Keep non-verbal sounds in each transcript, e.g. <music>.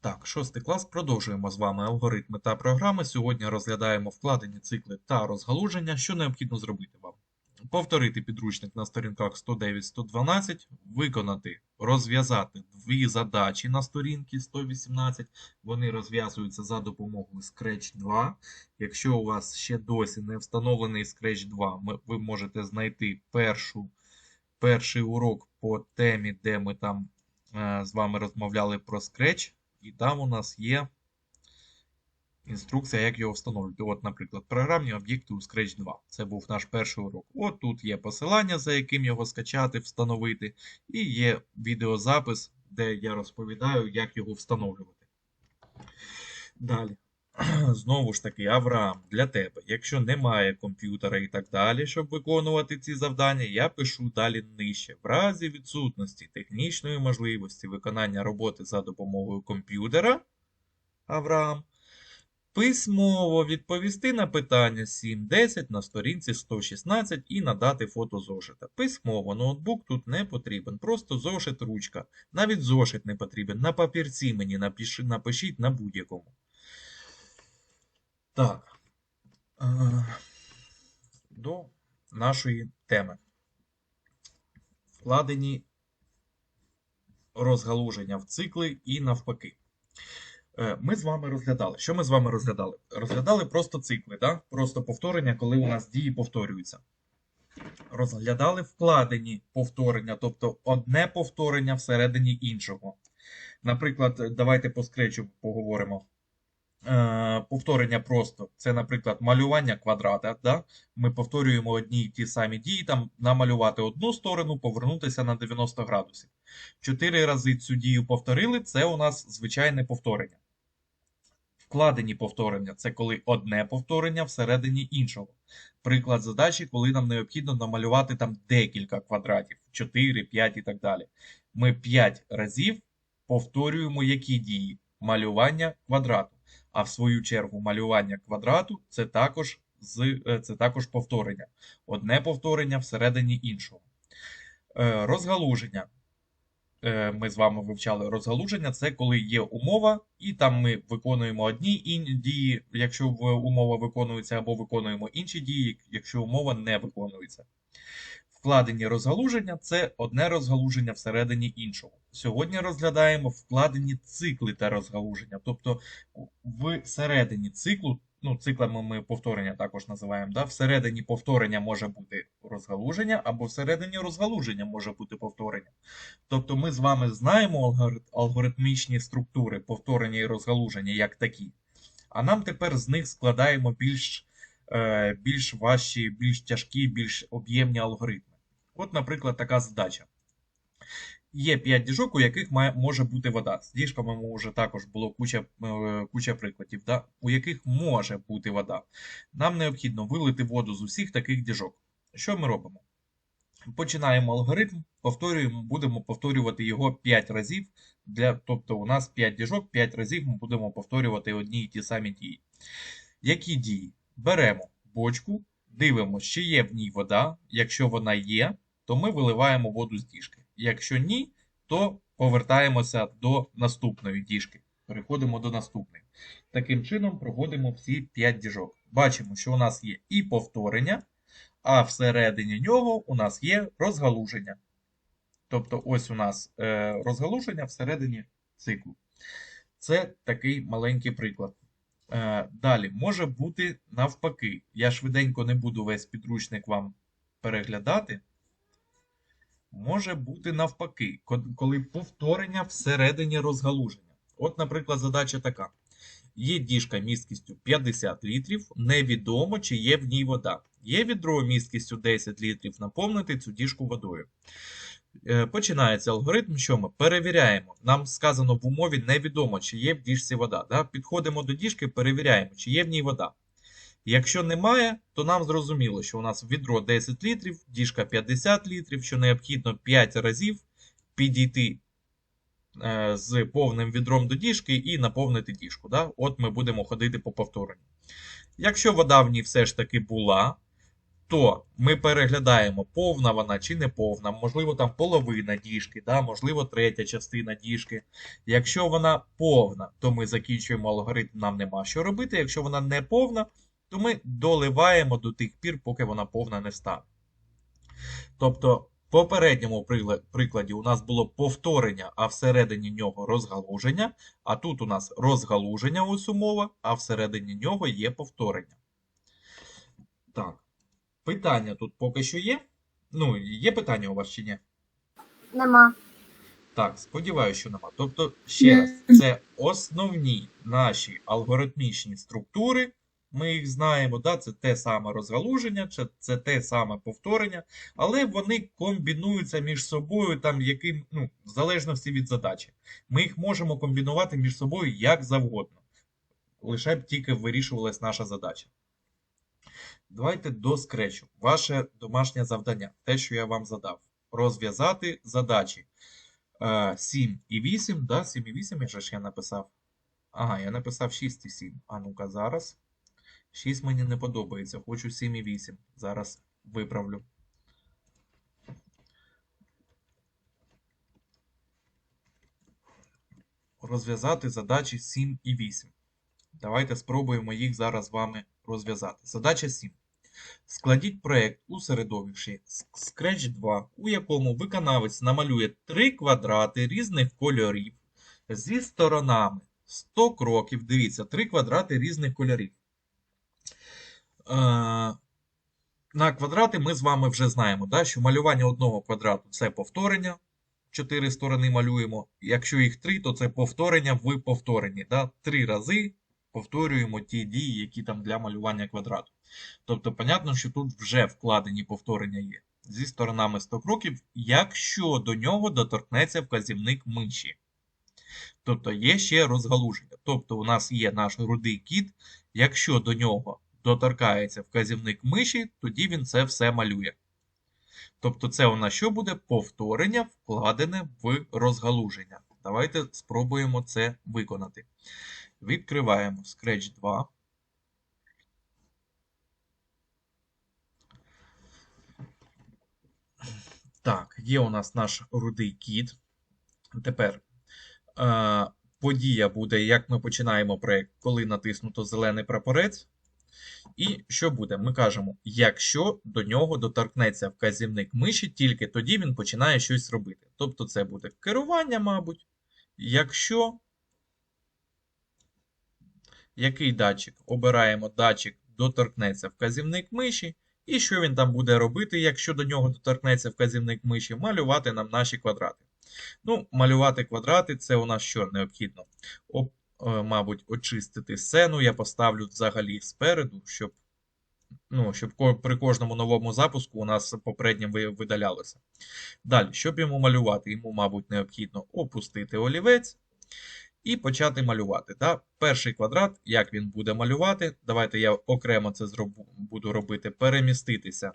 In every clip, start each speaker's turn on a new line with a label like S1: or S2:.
S1: Так, шостий клас. Продовжуємо з вами алгоритми та програми. Сьогодні розглядаємо вкладені цикли та розгалуження. Що необхідно зробити вам? Повторити підручник на сторінках 109-112, виконати, розв'язати дві задачі на сторінці 118. Вони розв'язуються за допомогою Scratch 2. Якщо у вас ще досі не встановлений Scratch 2, ви можете знайти першу, перший урок по темі, де ми там е, з вами розмовляли про Scratch. І там у нас є інструкція, як його встановлювати. От, наприклад, програмні об'єкти у Scratch 2. Це був наш перший урок. От тут є посилання, за яким його скачати, встановити, і є відеозапис, де я розповідаю, як його встановлювати. Далі. <clears throat> Знову ж таки, Авраам, для тебе, якщо немає комп'ютера і так далі, щоб виконувати ці завдання, я пишу далі нижче. В разі відсутності технічної можливості виконання роботи за допомогою комп'ютера, Авраам, письмово відповісти на питання 7.10 на сторінці 116 і надати фото зошита. Письмово ноутбук тут не потрібен, просто зошит ручка. Навіть зошит не потрібен. На папірці мені напиши, напишіть на будь-якому. Так. Е, До нашої теми. Вкладені розгалуження в цикли і навпаки. Е, Ми з вами розглядали. Що ми з вами розглядали? Розглядали просто цикли, да? просто повторення, коли у нас дії повторюються. Розглядали вкладені повторення, тобто одне повторення всередині іншого. Наприклад, давайте по скречу поговоримо. Е, повторення просто. Це, наприклад, малювання квадрата. Да? Ми повторюємо одні й ті самі дії, там намалювати одну сторону, повернутися на 90 градусів. Чотири рази цю дію повторили, це у нас звичайне повторення. Вкладені повторення це коли одне повторення всередині іншого. Приклад задачі, коли нам необхідно намалювати там декілька квадратів, 4, 5 і так далі. Ми 5 разів повторюємо які дії? Малювання квадрату. А в свою чергу малювання квадрату це також, з, е, це також повторення. Одне повторення всередині іншого. Е, Розгалуження. Е, Ми з вами вивчали розгалуження. Це коли є умова, і там ми виконуємо одні дії, якщо умова виконується, або виконуємо інші дії, якщо умова не виконується. Вкладені розгалуження це одне розгалуження всередині іншого. Сьогодні розглядаємо вкладені цикли та розгалуження. Тобто всередині циклу, ну, циклами ми повторення також називаємо, да? всередині повторення може бути розгалуження, або всередині розгалуження може бути повторення. Тобто ми з вами знаємо алгоритмічні структури повторення і розгалуження як такі. А нам тепер з них складаємо більш, е, більш важчі, більш тяжкі, більш об'ємні алгоритми. От, наприклад, така задача. Є 5 діжок, у яких може бути вода. З діжками вже також було куча, е, куча прикладів, да? у яких може бути вода. Нам необхідно вилити воду з усіх таких діжок. Що ми робимо? Починаємо алгоритм, повторюємо, будемо повторювати його 5 разів. Для, тобто у нас 5 діжок, 5 разів ми будемо повторювати одні і ті самі дії. Які дії? Беремо бочку, дивимося, чи є в ній вода. Якщо вона є, то ми виливаємо воду з діжки. Якщо ні, то повертаємося до наступної діжки. Переходимо до наступної. Таким чином проводимо всі 5 діжок. Бачимо, що у нас є і повторення, а всередині нього у нас є розгалуження. Тобто, ось у нас е, розгалуження всередині циклу. Це такий маленький приклад. Е, далі, може бути навпаки. Я швиденько не буду весь підручник вам переглядати. Може бути навпаки, коли повторення всередині розгалуження. От, наприклад, задача така. Є діжка місткістю 50 літрів, невідомо, чи є в ній вода. Є відро місткістю 10 літрів, наповнити цю діжку водою. Е, Починається алгоритм, що ми перевіряємо. Нам сказано в умові невідомо, чи є в діжці вода. Да? Підходимо до діжки, перевіряємо, чи є в ній вода. Якщо немає, то нам зрозуміло, що у нас відро 10 літрів, діжка 50 літрів, що необхідно 5 разів підійти е, з повним відром до діжки і наповнити діжку. Да? От ми будемо ходити по повторенню. Якщо вода в ній все ж таки була, то ми переглядаємо, повна вона чи не повна, можливо, там половина діжки, да, можливо, третя частина діжки. Якщо вона повна, то ми закінчуємо алгоритм, нам нема що робити. Якщо вона не повна, то ми доливаємо до тих пір, поки вона повна не стане. Тобто, в попередньому прикладі у нас було повторення, а всередині нього розгалуження. А тут у нас розгалуження, ось умова, а всередині нього є повторення. Так. Питання тут поки що є. Ну, є питання у вас чи ні?
S2: Нема.
S1: Так, сподіваюся, що нема. Тобто, ще раз, це основні наші алгоритмічні структури. Ми їх знаємо, да? це те саме розгалуження, це, те саме повторення, але вони комбінуються між собою, там, яким, ну, в залежності від задачі. Ми їх можемо комбінувати між собою як завгодно. Лише б тільки вирішувалась наша задача. Давайте до скречу. Ваше домашнє завдання, те, що я вам задав. Розв'язати задачі. Е, 7 і 8, да? 7 і 8, я ж я написав. Ага, я написав 6 і 7. А ну-ка, зараз. 6 мені не подобається. Хочу 7 і 8. Зараз виправлю. Розв'язати задачі 7 і 8. Давайте спробуємо їх зараз з вами розв'язати. Задача 7. Складіть проєкт у середовищі Scratch 2, у якому виконавець намалює три квадрати різних кольорів зі сторонами 100 кроків. Дивіться, три квадрати різних кольорів. Е, на квадрати ми з вами вже знаємо, да, що малювання одного квадрату це повторення. Чотири сторони малюємо. Якщо їх три, то це повторення в повторенні. Да? Три рази повторюємо ті дії, які там для малювання квадрату. Тобто, понятно, що тут вже вкладені повторення є. Зі сторонами 100 кроків, якщо до нього доторкнеться вказівник миші. Тобто є ще розгалуження. Тобто, у нас є наш рудий кіт. Якщо до нього доторкається вказівник миші, тоді він це все малює. Тобто, це у нас що буде? Повторення, вкладене в розгалуження. Давайте спробуємо це виконати. Відкриваємо Scratch 2. Так, є у нас наш рудий кіт. Тепер е, подія буде, як ми починаємо проєкт, коли натиснуто зелений прапорець. І що буде? Ми кажемо, якщо до нього доторкнеться вказівник миші, тільки тоді він починає щось робити. Тобто це буде керування, мабуть. Якщо який датчик? Обираємо датчик, доторкнеться вказівник миші. І що він там буде робити, якщо до нього доторкнеться вказівник миші? Малювати нам наші квадрати. Ну, малювати квадрати це у нас що необхідно? Е, мабуть, очистити сцену. Я поставлю взагалі спереду, щоб, ну, щоб при кожному новому запуску у нас попереднє ви- видалялося. Далі, щоб йому малювати, йому, мабуть, необхідно опустити олівець і почати малювати. Да? Перший квадрат, як він буде малювати, давайте я окремо це зробу, буду робити, переміститися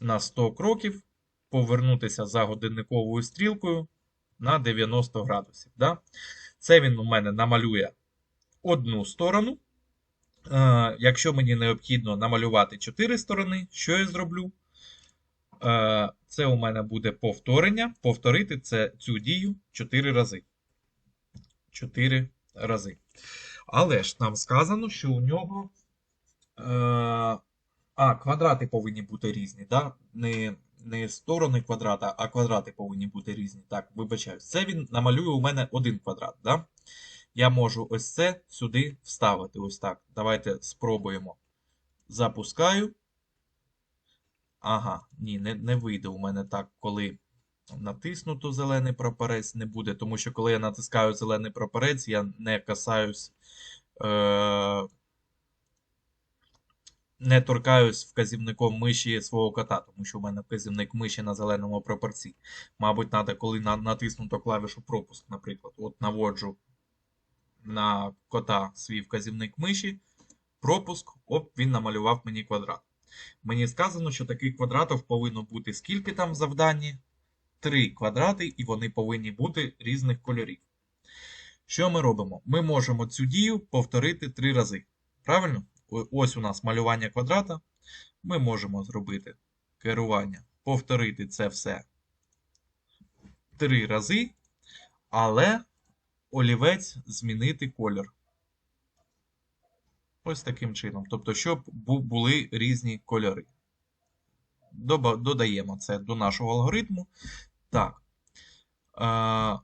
S1: на 100 кроків, повернутися за годинниковою стрілкою на 90 градусів. Да? Це він у мене намалює одну сторону. Е, якщо мені необхідно намалювати 4 сторони, що я зроблю? Е, це у мене буде повторення. Повторити це, цю дію 4 рази. 4 рази. Але ж нам сказано, що у нього. Е, а, квадрати повинні бути різні, да? Не, не сторони квадрата, а квадрати повинні бути різні. Так, вибачаюсь. Це він намалює у мене один квадрат. Да? Я можу ось це сюди вставити. Ось так. Давайте спробуємо. Запускаю. Ага, ні, не, не вийде у мене так, коли натиснуто зелений прапорець не буде, тому що коли я натискаю зелений прапорець, я не касаюсь, е- не торкаюсь вказівником миші свого кота, тому що в мене вказівник миші на зеленому прапорці. Мабуть, треба, коли на- натиснуто клавішу пропуск, наприклад, от наводжу на кота свій вказівник миші, пропуск, оп, він намалював мені квадрат. Мені сказано, що таких квадратів повинно бути скільки там в завданні? Три квадрати, і вони повинні бути різних кольорів. Що ми робимо? Ми можемо цю дію повторити три рази. Правильно? Ось у нас малювання квадрата. ми можемо зробити керування, повторити це все три рази, але олівець змінити колір. Ось таким чином. Тобто, щоб були різні кольори. Додаємо це до нашого алгоритму. Так. Е,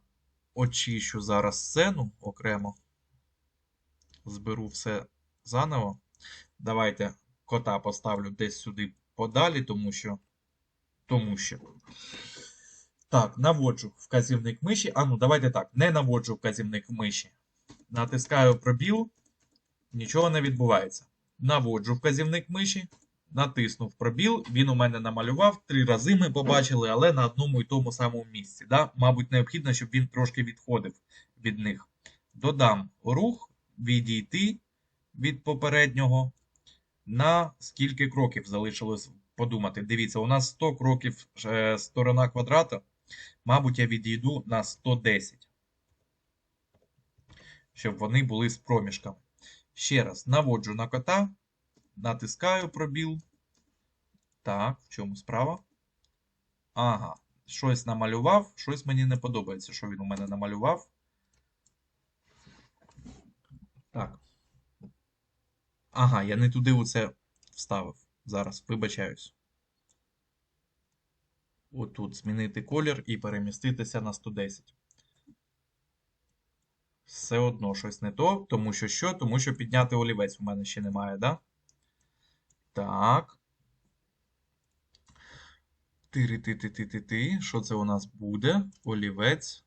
S1: очищу зараз сцену окремо. Зберу все заново. Давайте кота поставлю десь сюди подалі, тому що. Тому що. Так, наводжу вказівник миші. А ну, давайте так. Не наводжу вказівник миші. Натискаю пробіл. Нічого не відбувається. Наводжу вказівник миші. Натиснув пробіл, він у мене намалював. Три рази ми побачили, але на одному і тому самому місці. Да? Мабуть, необхідно, щоб він трошки відходив від них. Додам рух, відійти від попереднього. На скільки кроків залишилось подумати. Дивіться, у нас 100 кроків е, сторона квадрата. Мабуть, я відійду на 110. Щоб вони були з проміжками. Ще раз наводжу на кота. Натискаю пробіл. Так, в чому справа? Ага, щось намалював, щось мені не подобається, що він у мене намалював. Так. Ага, я не туди оце вставив. Зараз, вибачаюсь. Отут змінити колір і переміститися на 110. Все одно щось не то, тому що що? Тому що підняти олівець у мене ще немає, да? Так. Тири-ти-ти-ти-ти-ти. Що це у нас буде? Олівець.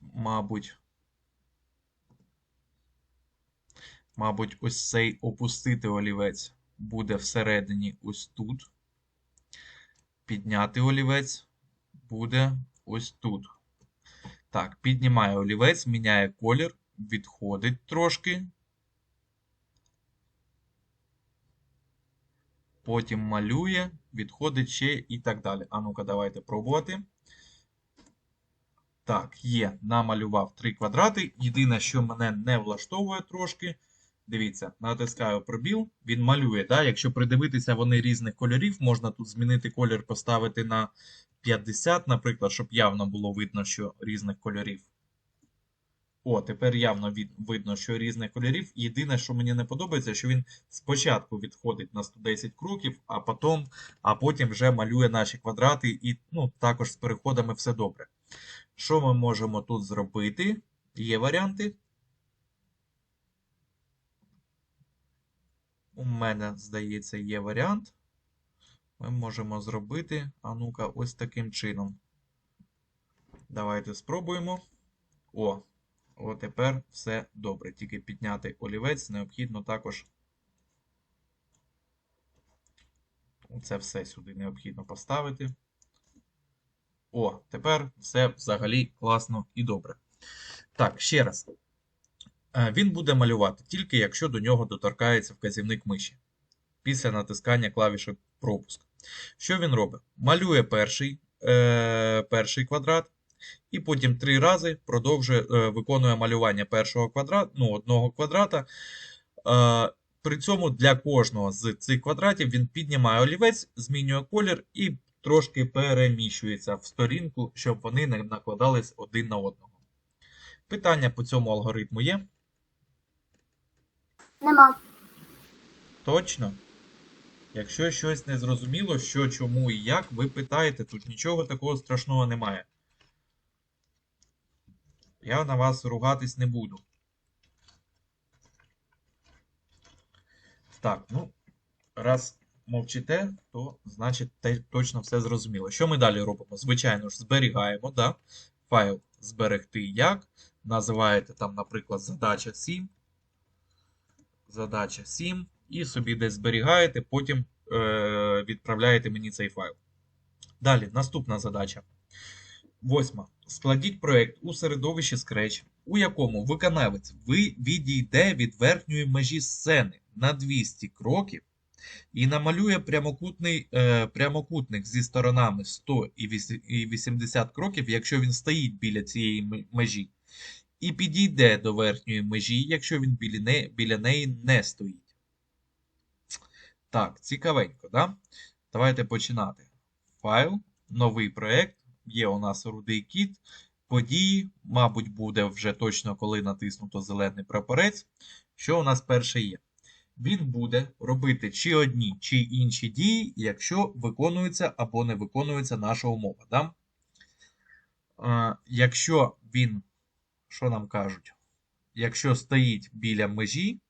S1: Мабуть. Мабуть, ось цей опустити олівець буде всередині ось тут. Підняти олівець буде ось тут. Так, піднімає олівець, міняє колір, відходить трошки. Потім малює, відходить ще і так далі. А ну-ка, давайте пробувати. Так, є, намалював три квадрати. Єдине, що мене не влаштовує трошки. Дивіться, натискаю пробіл, він малює. Да? Якщо придивитися, вони різних кольорів, можна тут змінити колір, поставити на 50, наприклад, щоб явно було видно, що різних кольорів. О, тепер явно від, видно, що різних кольорів. Єдине, що мені не подобається, що він спочатку відходить на 110 кроків, а потім, а потім вже малює наші квадрати, і ну, також з переходами все добре. Що ми можемо тут зробити? Є варіанти. У мене, здається, є варіант. Ми можемо зробити, а ну-ка, ось таким чином. Давайте спробуємо. О, о, тепер все добре. Тільки підняти олівець необхідно також. Це все сюди необхідно поставити. О, тепер все взагалі класно і добре. Так, ще раз. Е, Він буде малювати тільки якщо до нього доторкається вказівник миші після натискання клавіші пропуск. Що він робить? Малює перший е, перший квадрат, і потім три рази продовжує, е, виконує малювання першого квадрата, ну, одного квадрата. Е, при цьому для кожного з цих квадратів він піднімає олівець, змінює колір і трошки переміщується в сторінку, щоб вони не накладались один на одного. Питання по цьому алгоритму є?
S2: Нема.
S1: Точно? Якщо щось не зрозуміло, що, чому і як, ви питаєте, тут нічого такого страшного немає. Я на вас ругатись не буду. Так, ну, раз мовчите, то значить точно все зрозуміло. Що ми далі робимо? Звичайно ж, зберігаємо, да? Файл зберегти як. Називаєте там, наприклад, задача 7. Задача 7. І собі десь зберігаєте, потім е, відправляєте мені цей файл. Далі, наступна задача. Восьма. Складіть проєкт у середовищі Scratch, у якому виконавець ви відійде від верхньої межі сцени на 200 кроків і намалює прямокутний, е, прямокутник зі сторонами 100 і 80 кроків, якщо він стоїть біля цієї межі, і підійде до верхньої межі, якщо він біля неї, біля неї не стоїть. Так, цікавенько, да? Давайте починати. Файл, новий проєкт. Є у нас рудий кіт. Події, мабуть, буде вже точно, коли натиснуто зелений прапорець. Що у нас перше є? Він буде робити чи одні, чи інші дії, якщо виконується або не виконується наша умова. Да? Якщо він, що нам кажуть? Якщо стоїть біля межі,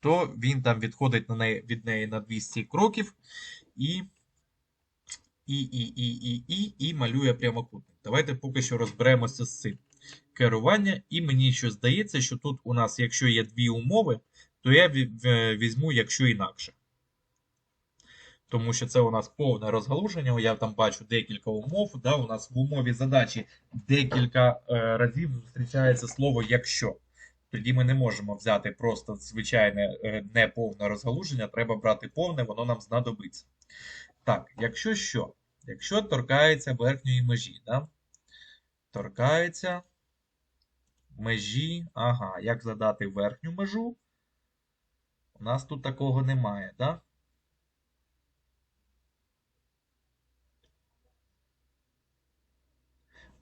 S1: то він там відходить на неї, від неї на 200 кроків і, і, і, і, і, і, і малює прямокутник. Давайте поки що розберемося з цим. Керування, і мені що здається, що тут у нас, якщо є дві умови, то я візьму, якщо інакше. Тому що це у нас повне розгалуження. Я там бачу декілька умов. Да? У нас в умові задачі декілька е, разів зустрічається слово якщо. Тоді ми не можемо взяти просто звичайне е, неповне розгалуження, треба брати повне, воно нам знадобиться. Так, якщо що? Якщо торкається верхньої межі, да? торкається межі. Ага, як задати верхню межу? У нас тут такого немає, да?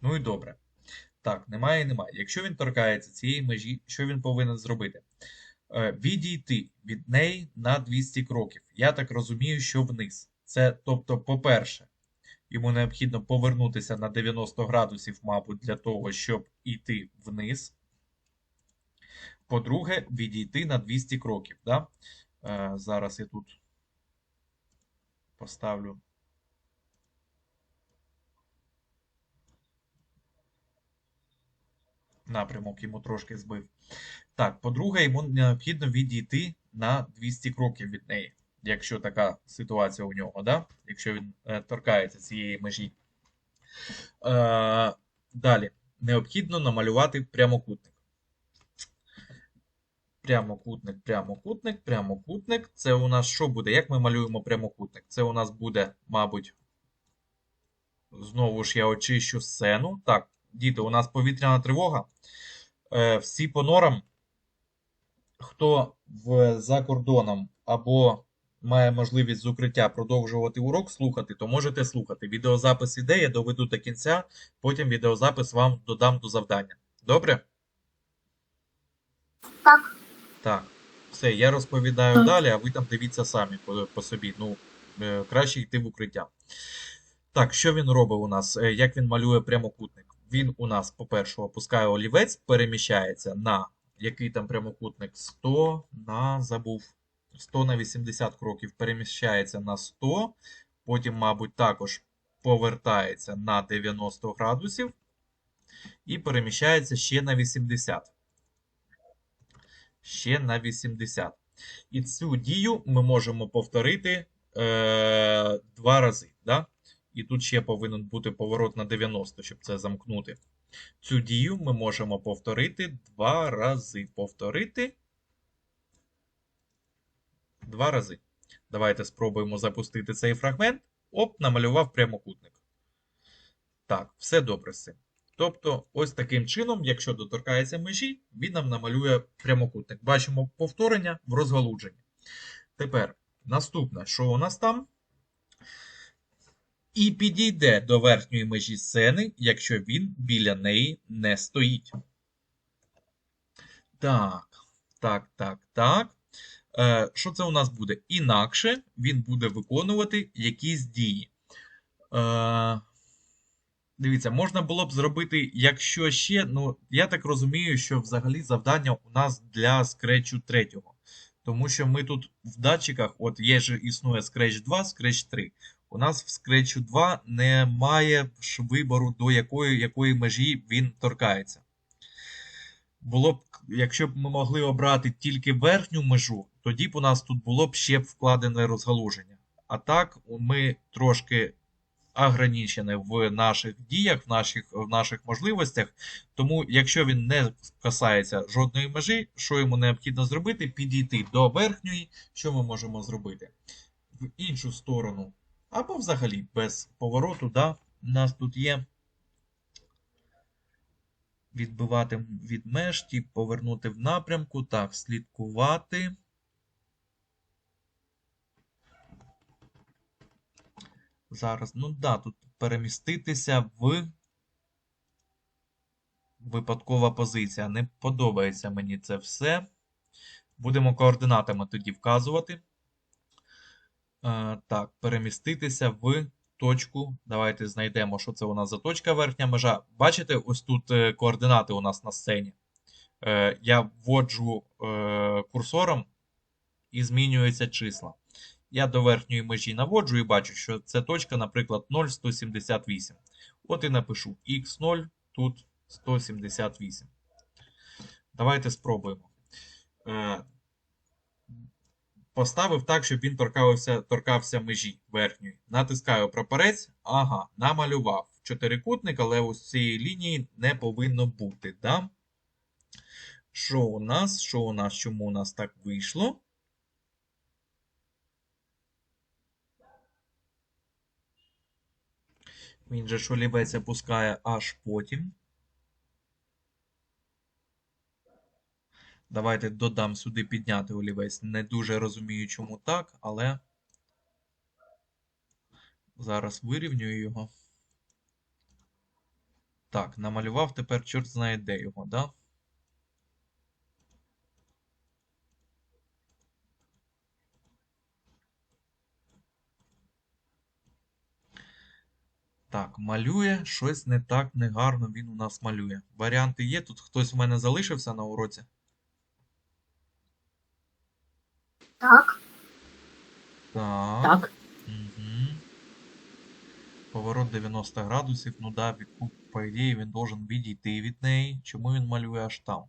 S1: Ну і добре. Так, немає і немає. Якщо він торкається цієї межі, що він повинен зробити? Е, відійти від неї на 200 кроків. Я так розумію, що вниз. Це, тобто, по-перше, йому необхідно повернутися на 90 градусів, мабуть, для того, щоб іти вниз. По-друге, відійти на 200 кроків. Да? Е, зараз я тут поставлю. Напрямок йому трошки збив. Так, по-друге, йому необхідно відійти на 200 кроків від неї, якщо така ситуація у нього, да? якщо він е, торкається цієї межі. Е, далі, необхідно намалювати прямокутник. Прямокутник, прямокутник, прямокутник. Це у нас що буде? Як ми малюємо прямокутник? Це у нас буде, мабуть, знову ж я очищу сцену. Так, діти, у нас повітряна тривога. Е, всі по норам, хто в, за кордоном або має можливість з укриття продовжувати урок слухати, то можете слухати. Відеозапис іде, я доведу до кінця, потім відеозапис вам додам до завдання. Добре?
S2: Так.
S1: Так. Все, я розповідаю
S2: Так.
S1: далі, а ви там дивіться самі по, по собі. Ну, е, краще йти в укриття. Так, що він робить у нас? Е, Як він малює прямокутник? Він у нас, по-перше, опускає олівець, переміщається на який там прямокутник? 100 на забув. 100 на 80 кроків переміщається на 100. Потім, мабуть, також повертається на 90 градусів. І переміщається ще на 80. Ще на 80. І цю дію ми можемо повторити е, два рази. Да? І тут ще повинен бути поворот на 90, щоб це замкнути. Цю дію ми можемо повторити два рази. Повторити два рази. Давайте спробуємо запустити цей фрагмент. Оп, намалював прямокутник. Так, все добре з цим. Тобто, ось таким чином, якщо доторкається межі, він нам намалює прямокутник. Бачимо повторення в розгалудженні. Тепер, наступне, що у нас там? І підійде до верхньої межі сцени, якщо він біля неї не стоїть. Так, так, так, так. Е, що це у нас буде? Інакше він буде виконувати якісь дії. Е, дивіться, можна було б зробити, якщо ще, ну, я так розумію, що взагалі завдання у нас для скретчу третього. Тому що ми тут в датчиках, от є ж існує Scratch 2, Scratch 3. У нас в Scratch 2 немає вибору, до якої, якої межі він торкається. Було б, якщо б ми могли обрати тільки верхню межу, тоді б у нас тут було б ще вкладене розгалуження. А так, ми трошки ограничені в наших діях, в наших, в наших можливостях. Тому, якщо він не касається жодної межі, що йому необхідно зробити? Підійти до верхньої, що ми можемо зробити? В іншу сторону. Або взагалі без повороту, да, у нас тут є. Відбивати від мешті, повернути в напрямку. Так, слідкувати. Зараз, ну да, тут переміститися в випадкова позиція. Не подобається мені це все. Будемо координатами тоді вказувати. Е, так, переміститися в точку. Давайте знайдемо, що це у нас за точка верхня межа. Бачите, ось тут е, координати у нас на сцені. Е, я вводжу курсором і змінюються числа. Я до верхньої межі наводжу і бачу, що це точка, наприклад, 0,178. От і напишу x0, тут 178. Давайте спробуємо. Поставив так, щоб він торкався, торкався межі верхньої. Натискаю прапорець. Ага, намалював чотирикутник, але ось цієї лінії не повинно бути. Да? Що у нас? Що у нас? Чому у нас так вийшло? Він же ж олівець опускає аж потім. Давайте додам сюди підняти олівець. Не дуже розумію, чому так, але зараз вирівнюю його. Так, намалював тепер чорт знає де його, да? Так, малює щось не так негарно він у нас малює. Варіанти є. Тут хтось в мене залишився на уроці.
S2: Так,
S1: Так.
S2: так.
S1: Угу. Поворот 90 градусів. Ну да, Віку, по ідеї, він должен відійти від неї. Чому він малює аж там?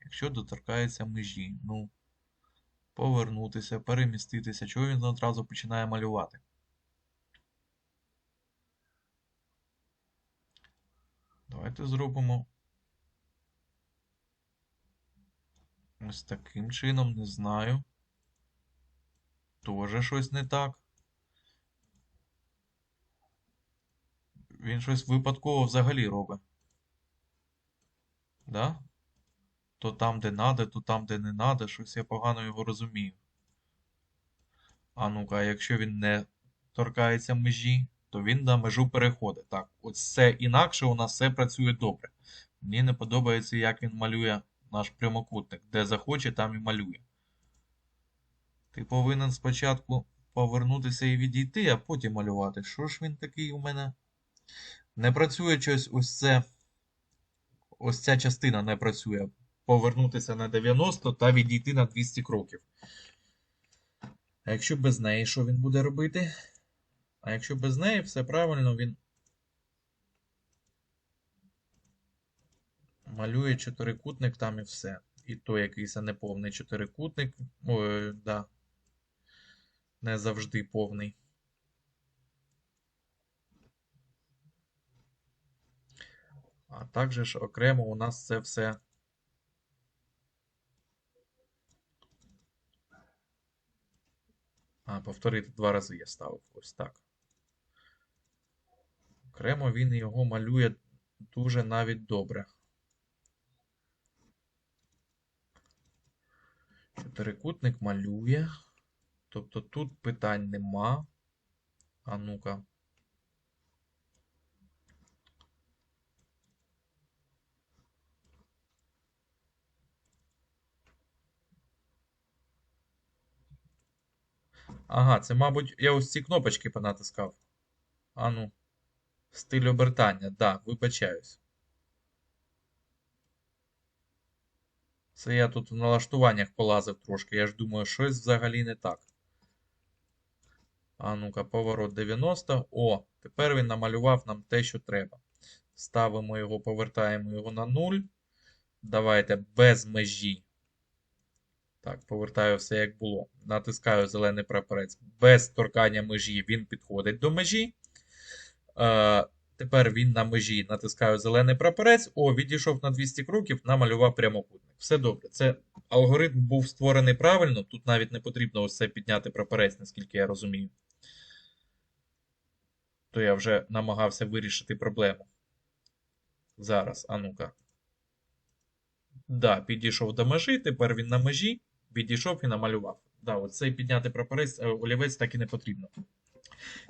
S1: Якщо доторкається межі. Ну, повернутися, переміститися. Чого він одразу починає малювати? Давайте зробимо. Ось таким чином, не знаю. Тоже щось не так. Він щось випадково взагалі робить. Да? То там, де надо, то там, де не надо. Щось я погано його розумію. А ну-ка, якщо він не торкається межі, то він на межу переходить. Так, ось це інакше у нас все працює добре. Мені не подобається, як він малює наш прямокутник. Де захоче, там і малює. Ти повинен спочатку повернутися і відійти, а потім малювати. Що ж він такий у мене? Не працює щось ось це. Ось ця частина не працює. Повернутися на 90 та відійти на 200 кроків. А якщо без неї, що він буде робити? А якщо без неї, все правильно, він малює чотирикутник там і все. І то якийсь неповний чотирикутник. Ой, да. Не завжди повний. А також ж окремо у нас це все. А, повторити два рази я ставив. Ось так. Окремо він його малює дуже навіть добре. Чотирикутник малює. Тобто тут питань нема. А ну-ка. Ага, це, мабуть, я ось ці кнопочки понатискав. А ну. Стиль обертання. Да, вибачаюсь. Це я тут в налаштуваннях полазив трошки. Я ж думаю, щось взагалі не так. А ну-ка, поворот 90. О, тепер він намалював нам те, що треба. Ставимо його, повертаємо його на 0. Давайте без межі. Так, повертаю все як було. Натискаю зелений прапорець. Без торкання межі він підходить до межі. Е, тепер він на межі натискаю зелений прапорець. О, відійшов на 200 кроків, намалював прямокутник. Все добре. Це алгоритм був створений правильно. Тут навіть не потрібно ось підняти прапорець, наскільки я розумію. То я вже намагався вирішити проблему. Зараз, а ну-ка. Да, підійшов до межі, тепер він на межі, підійшов і намалював. Да, оцей підняти прапорець, е, олівець так і не потрібно.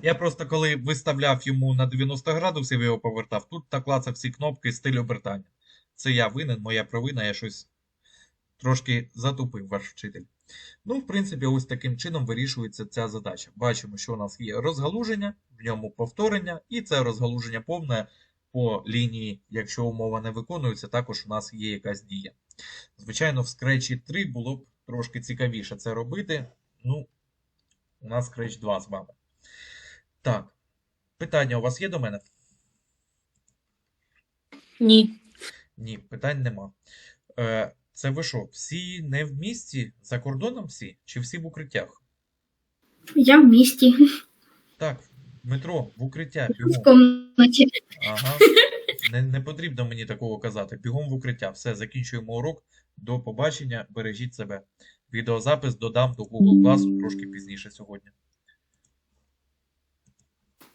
S1: Я просто коли виставляв йому на 90 градусів, його повертав, тут та клацав всі кнопки стиль обертання. Це я винен, моя провина, я щось трошки затупив ваш вчитель. Ну, в принципі, ось таким чином вирішується ця задача. Бачимо, що у нас є розгалуження, в ньому повторення, і це розгалуження повне по лінії, якщо умова не виконується, також у нас є якась дія. Звичайно, в Scratch 3 було б трошки цікавіше це робити. Ну, у нас Scratch 2 з вами. Так, питання у вас є до мене?
S2: Ні.
S1: Ні, питань нема. Е, це ви що, всі не в місті, за кордоном всі? Чи всі в укриттях?
S2: Я в місті.
S1: Так, Дмитро, в укриття,
S2: В
S1: бігом.
S2: комнаті.
S1: Ага. Не, не потрібно мені такого казати. Бігом в укриття. Все, закінчуємо урок. До побачення. Бережіть себе. Відеозапис додам до Google класу трошки пізніше сьогодні.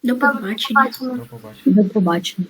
S2: До побачення.
S1: До побачення.
S3: До побачення.